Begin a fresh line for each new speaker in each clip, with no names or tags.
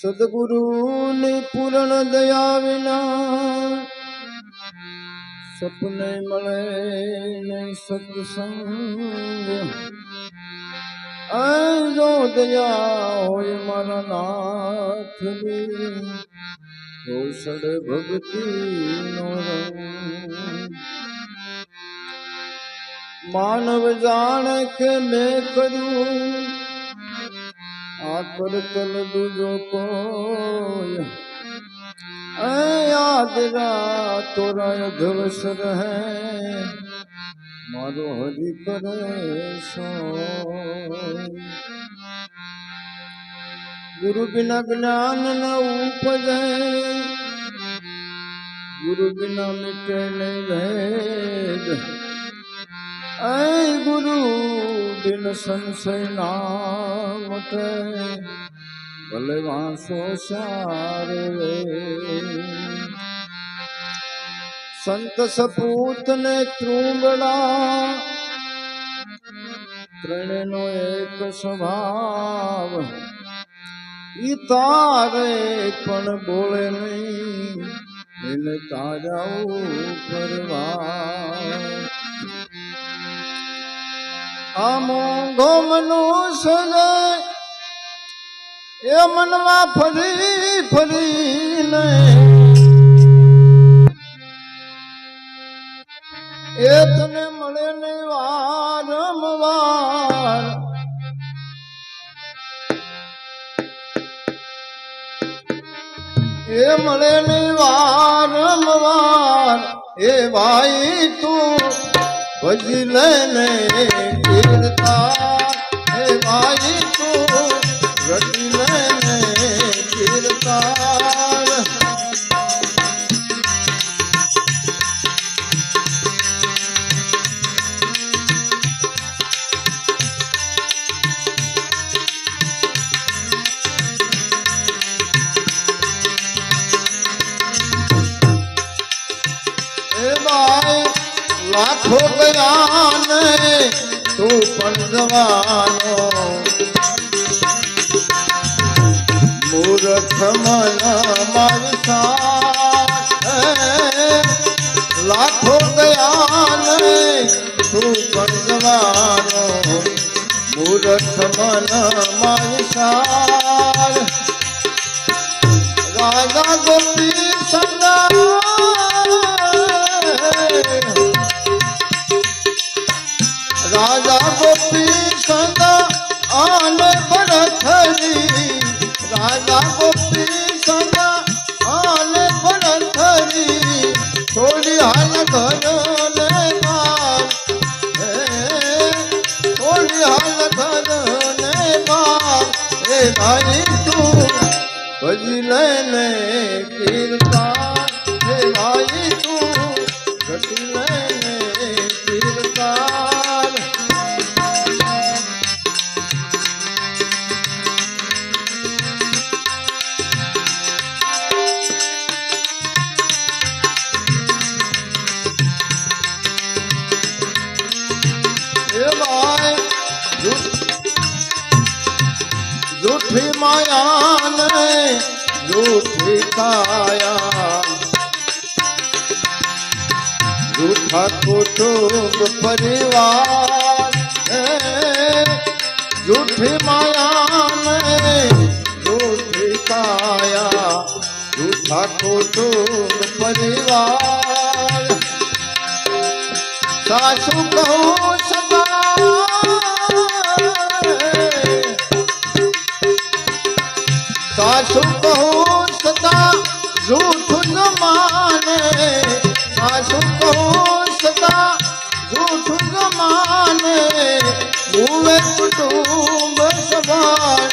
સદગુરુની પૂર્ણ દયા વિના સપને મળે ને સત્સંગ. જો દયા હોય મારા નાથની, કૌશળ ભક્તિ નો માનવ જાણે કે મેં કર્યું આકર તલ દુજો કોઈ યાદ રા તોરા ધવસ રહે મારો હરિ કરે સો ગુરુ બિના જ્ઞાન ન ઉપજે ગુરુ બિના મિટે નહીં ભેદ અય ગુરુ બિન સંશય ના વટે ભલે વાંસો સારે સંત સપૂત ને ત્રુંગડા ત્રણનો એક સ્વભાવ. ઈ તારે પણ બોલે નહીં, એને તારા ઉપર વાર. આમો ગોમનુષ્ય એ મનમાં ફરી, ફરીને એ તને મળે ને વારંવાર એ મળે નહીં વારંવાર એ ભાઈ તું ભજી લેને કીર્તા હે ભાઈ. જવાનો મૂર્ખ મન મારી સાથ લાખો ગયા ને તું પંદવાનો મૂર્ખ મન મારી રાજા ગોપી રાજા ગોપી સદા આન ભરથરી રાજા ગોપી સદા આન ભરથરી છોડી હાલ ઘર ને માર થોડી હાલ ઘર ને માર ભજી લેને કીર્તા ભાઈ જૂઠ- માયા ને જૂઠી કાયા. જૂઠા કુટુંબ પરિવાર જૂઠી માયા ને જૂઠી કાયા. જૂઠા કુટુંબ પરિવાર, સાસુ કહું સદા સાસુ કહું સદા જૂઠું ન માને સાસુ કહું સદા જૂઠું ન માને, મુવે કુટુંબ સવાર.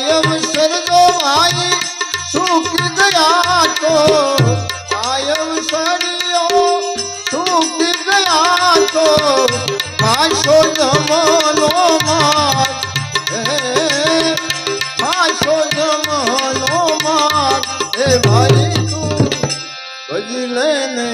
આયમ સરદો ભાઈ સુખી ગયા તો. આયમ સરિયો સુખી ગયા તો. ભાષો જમનો માર ભાષો જમનો માર એ ભાઈ તું ભજી લેને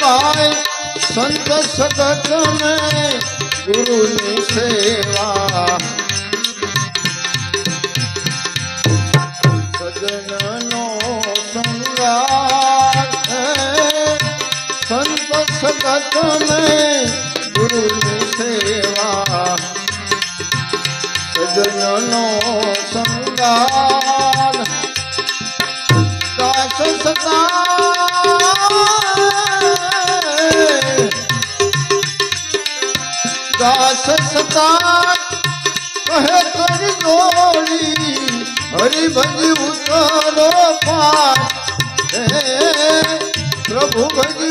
ભાઈ, સંત સતત ને ગુરુની સેવા સજનનો સંગાર. સંત સતત ને ગુરુની સેવા સજનનો સંગાર સદા કહે કર જોડી હરિ ભજી ઉતરો પાર. પ્રભુ ભજી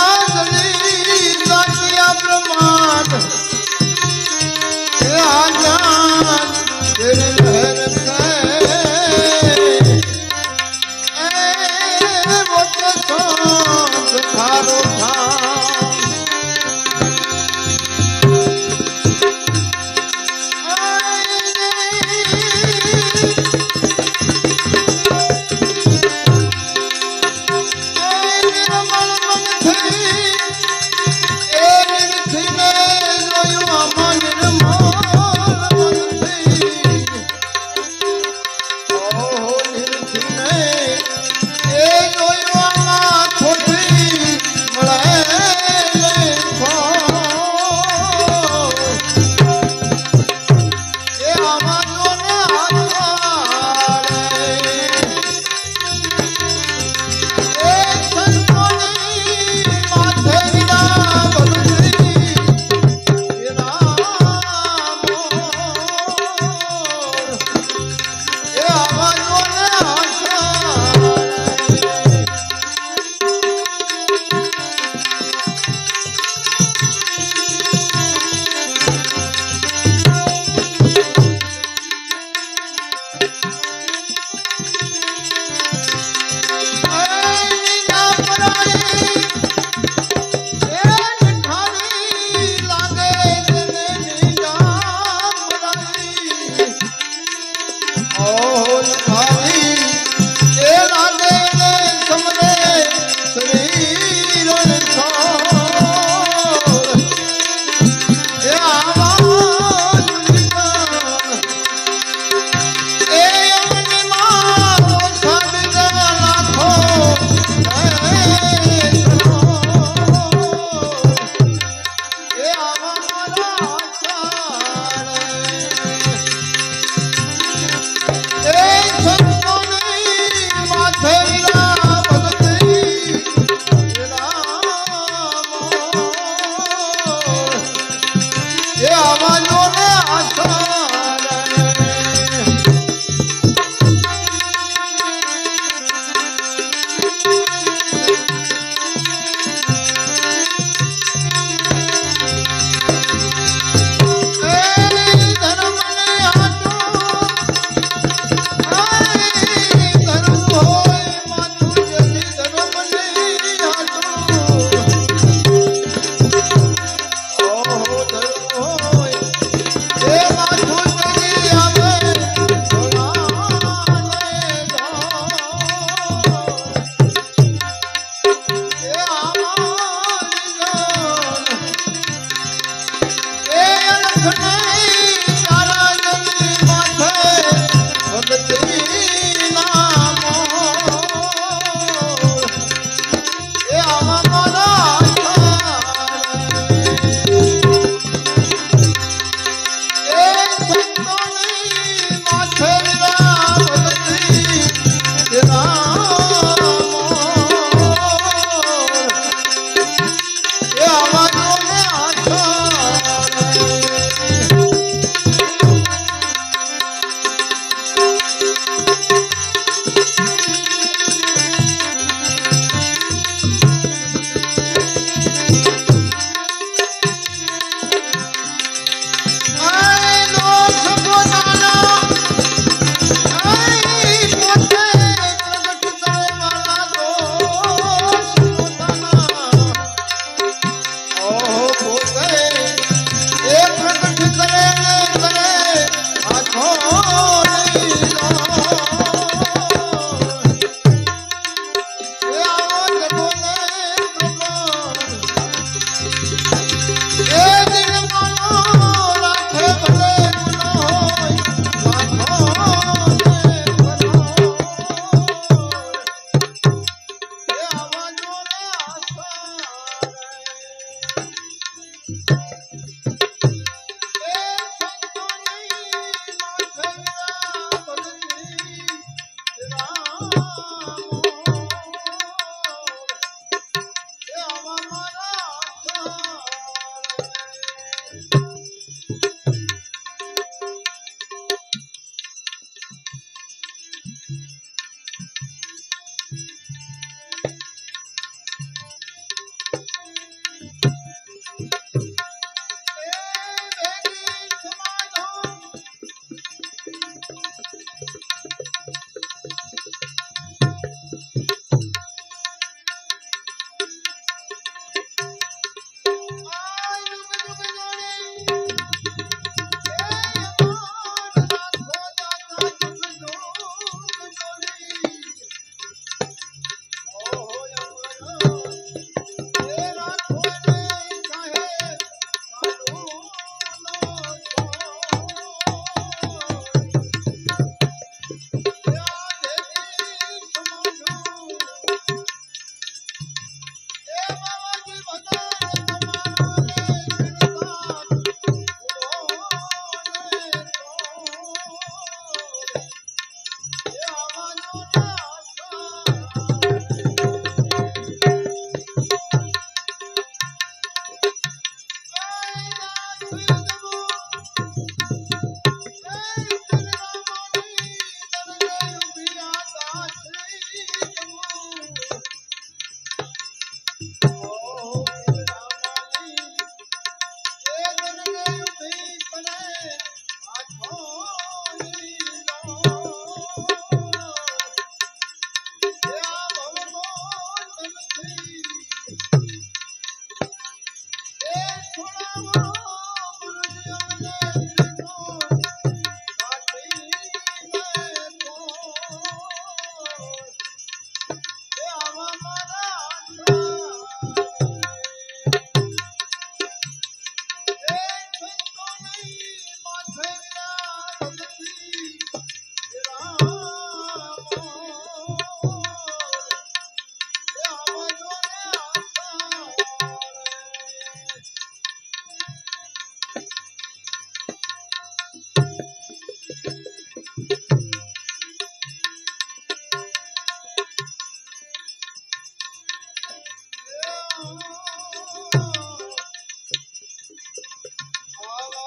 oh, oh. oh.